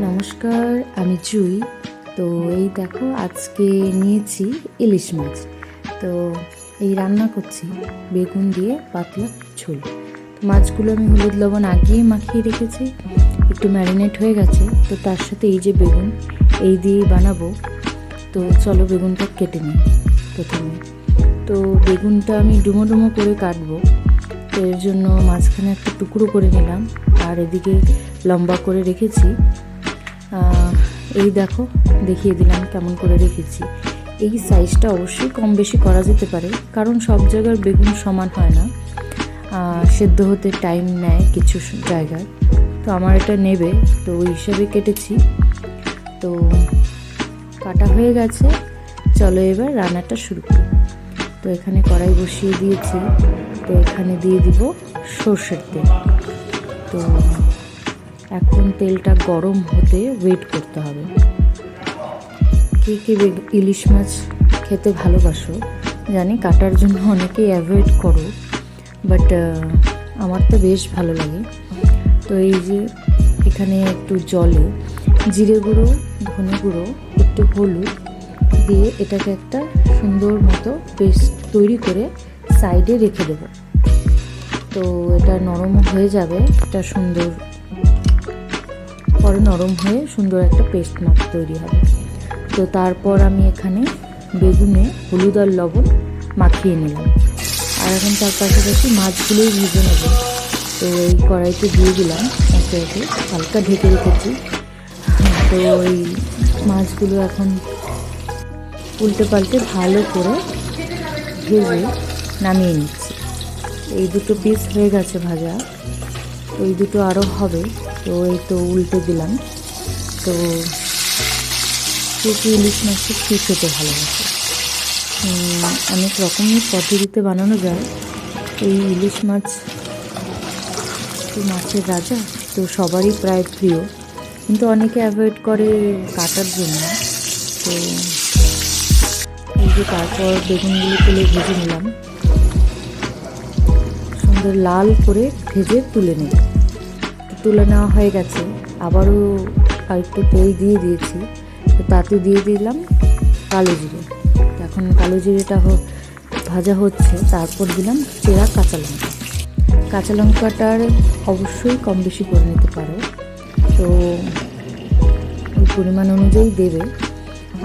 নমস্কার, আমি জুই। তো এই দেখো, আজকে নিয়েছি ইলিশ মাছ। তো এই রান্না করছি, বেগুন দিয়ে পাতলা ঝোল। মাছগুলো আমি হলুদ লবণ আগেই মাখিয়ে রেখেছি, একটু ম্যারিনেট হয়ে গেছে। তো তার সাথে এই যে বেগুন, এই দিয়েই বানাবো। তো চলো বেগুনটা কেটে নিই প্রথমে। তো বেগুনটা আমি ডুমো ডুমো করে কাটবো। তো এর জন্য মাঝখানে একটা টুকরো করে নিলাম। আর এদিকে লম্বা করে রেখেছি। এই দেখো, দেখিয়ে দিলাম কেমন করে রেখেছি। এই সাইজটা অবশ্যই কম বেশি করা যেতে পারে, কারণ সব জায়গার বেগুন সমান হয় না। সেদ্ধ হতে টাইম নেয় কিছু জায়গায়। তো আমার এটা নেবে, তো ওই হিসাবে কেটেছি। তো কাটা হয়ে গেছে, চলো এবার রান্নাটা শুরু করি। তো এখানে কড়াই বসিয়ে দিয়েছি, তো এখানে দিয়ে দিব সর্ষের তেল। তো এখন তেলটা গরম হতে ওয়েট করতে হবে। কে কে ইলিশ মাছ খেতে ভালোবাসো, জানি কাটার জন্য অনেকেই অ্যাভয়েড করো বাট আমার তো বেশ ভালো লাগে। তো এই যে এখানে একটু জলে জিরে গুঁড়ো, ধনে গুঁড়ো, একটু হলুদ দিয়ে এটাকে একটা সুন্দর মতো পেস্ট তৈরি করে সাইডে রেখে দেবো। তো এটা নরম হয়ে যাবে, এটা সুন্দর পরে নরম হয়ে সুন্দর একটা পেস্ট মতো তৈরি হবে। তো তারপর আমি এখানে বেগুনে হলুদ আর লবণ মাখিয়ে নিলাম। আর এখন তার পাশাপাশি মাছগুলোই ভেজে নেব। তো এই কড়াইতে দিয়ে দিলাম একে একে হালকা ঢেকে রেখেছি। তো ওই মাছগুলো এখন উল্টে পাল্টে ভালো করে ভেজে নামিয়ে নিচ্ছি। এই দুটো পিস হয়ে গেছে ভাজা। ওই দুটো আরও হবে। তো এই তো উল্টে দিলাম। তো কে ইলিশ মাছের কী খেতে ভালোবাসে। অনেক রকমের পদ্ধতিতে বানানো যায়। এই ইলিশ মাছ মাছের রাজা, তো সবারই প্রায় প্রিয়। কিন্তু অনেকে অ্যাভয়েড করে কাটার জন্য। তো এই যে তারপর বেগুনগুলো তুলে ভেজে নিলাম। সুন্দর লাল করে ভেজে তুলে তো তুলে নেওয়া হয়ে গেছে। আবারও আর একটু তেল দিয়ে দিয়েছি। তাতে দিয়ে দিলাম কালো জিরে। এখন কালো জিরেটা ভাজা হচ্ছে। তারপর দিলাম চেরা কাঁচা লঙ্কা। কাঁচা লঙ্কাটার অবশ্যই কম বেশি করে নিতে পারো। তো ওই পরিমাণ অনুযায়ী দেবে।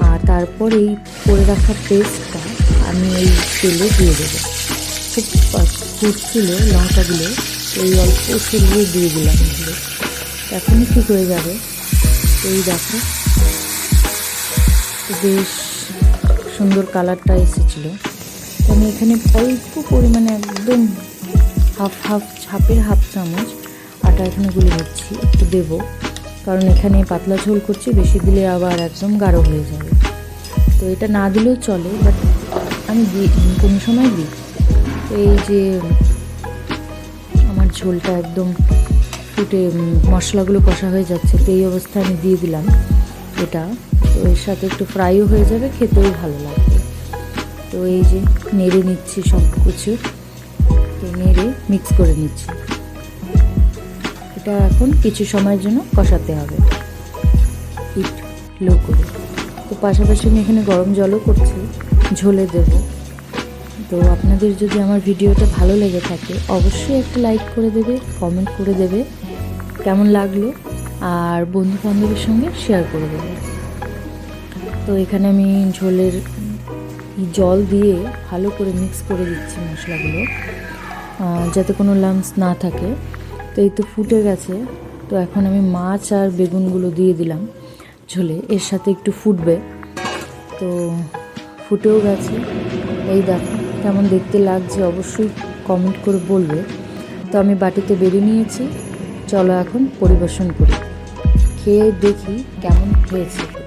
আর তারপর এই করে রাখা পেস্টটা আমি এই তেলে দিয়ে দেবো। খুব ফুটছিল লঙ্কাগুলো, এই অল্প সরিয়ে দিয়ে দিলাম এখনই ঠিক হয়ে যাবে? এই দেখো, বেশ সুন্দর কালারটা এসেছিল। তো আমি এখানে অল্প পরিমাণে একদম হাফ হাফ ছাপের হাফ চামচ আটা এখানে গুলে নিচ্ছি, একটু দেবো। কারণ এখানে পাতলা ঝোল করছি, বেশি দিলে আবার একদম গাঢ় হয়ে যাবে। তো এটা না দিলেও চলে বাট আমি কোনো সময় দিই। এই যে আমার ঝোলটা একদম ফুটে মশলাগুলো কষা হয়ে যাচ্ছে, তো এই অবস্থায় আমি দিয়ে দিলাম এটা। তো এর সাথে একটু ফ্রাইও হয়ে যাবে, খেতেও ভালো লাগবে। তো এই যে নেড়ে নিচ্ছি সব কিছু। তো নেড়ে মিক্স করে নিচ্ছি। এটা এখন কিছু সময়ের জন্য কষাতে হবে। লো করে। তো পাশাপাশি আমি এখানে গরম জলও করছি। ঝোলে দেবো। তো আপনাদের যদি আমার ভিডিওটা ভালো লেগে থাকে, অবশ্যই একটা লাইক করে দেবে কমেন্ট করে দেবে, কেমন লাগল? আর বন্ধু বান্ধবের সঙ্গে শেয়ার করে দেবে। তো এখানে আমি ঝোলের জল দিয়ে ভালো করে মিক্স করে দিচ্ছি মশলাগুলো যাতে কোনো লামস না থাকে। তো এই তো ফুটে গেছে। তো এখন আমি মাছ আর বেগুনগুলো দিয়ে দিলাম ঝোলে। এর সাথে একটু ফুটবে। তো ফুটেও গেছে। এই দেখো। কেমন দেখতে লাগছে অবশ্যই কমেন্ট করে বলবে। তো আমি বাটিতে বেরিয়ে নিয়েছি। চলো এখন পরিবেশন করি। খেয়ে দেখি কেমন হয়েছে।